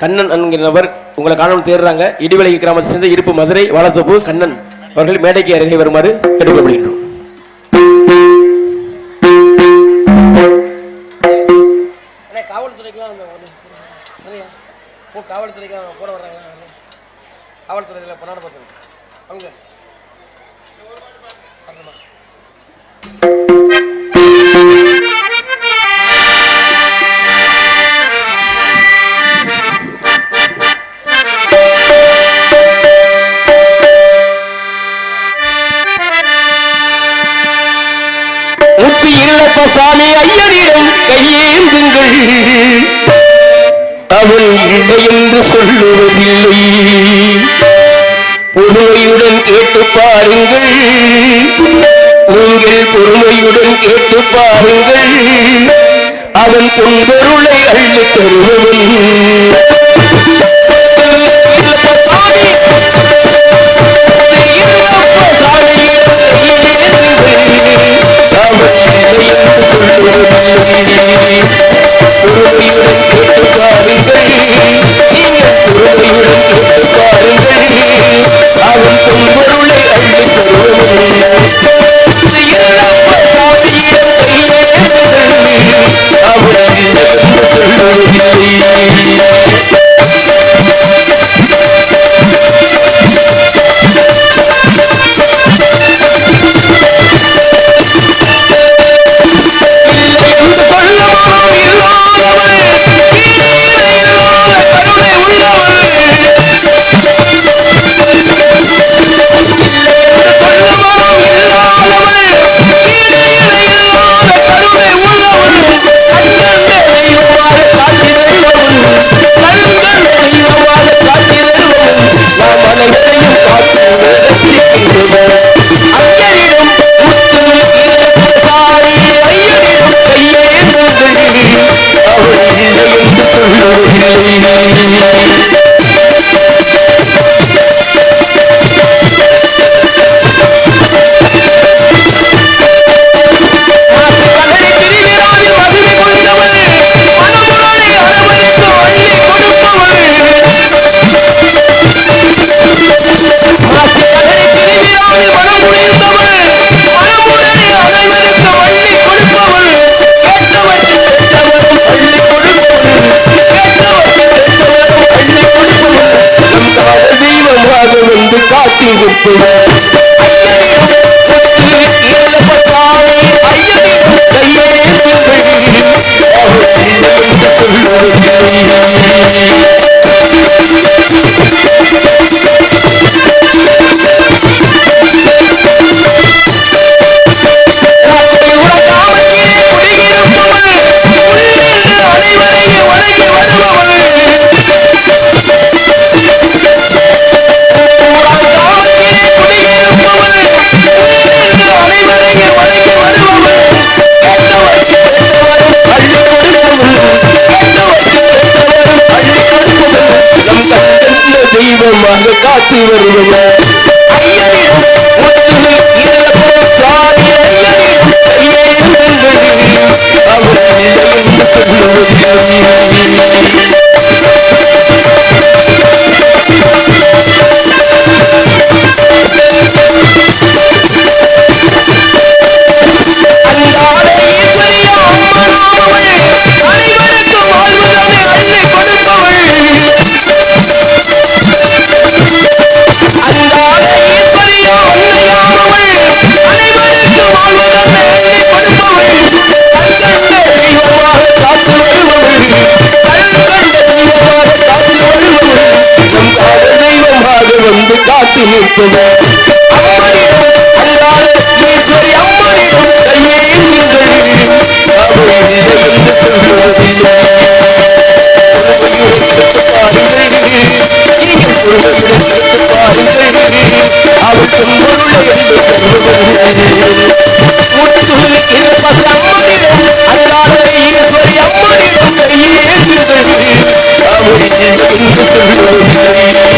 கண்ணன் என்கிற நபர் உங்களை காணும் தேடுறாங்க. இடிவெளி கிராமத்தை சேர்ந்த இருப்பு மதுரை வாழத்தோப்பு கண்ணன் அவர்கள் மேடைக்கு அருகே வருமாறு கேட்டுக்கொள்ளப்படுகின்றோம். காவல்துறைக்கெல்லாம் காவல்துறைக்கெல்லாம் போட வர்றாங்க காவல்துறையில் பொன்னாட பார்த்து அவங்க முத்து இல்லப்ப சாமி ஐயரிடம் கையேந்துங்கள் அவள் இல்லை என்று சொல்லுவதில்லை. பொறுமையுடன் கேட்டு பாருங்கள். நீங்கள் பொறுமையுடன் கேட்டு பாருங்கள். அவன் பொன்பொருளை அள்ளி தருவவன் Thank you. வந்து வாங்க காத்து வருவது வந்து காத்து நிற்குமே அம்மனிடம் அல்லாத ஈஸ்வரி அம்மனிடம் கையேந்துங்கள் அவள் இல்லை என்று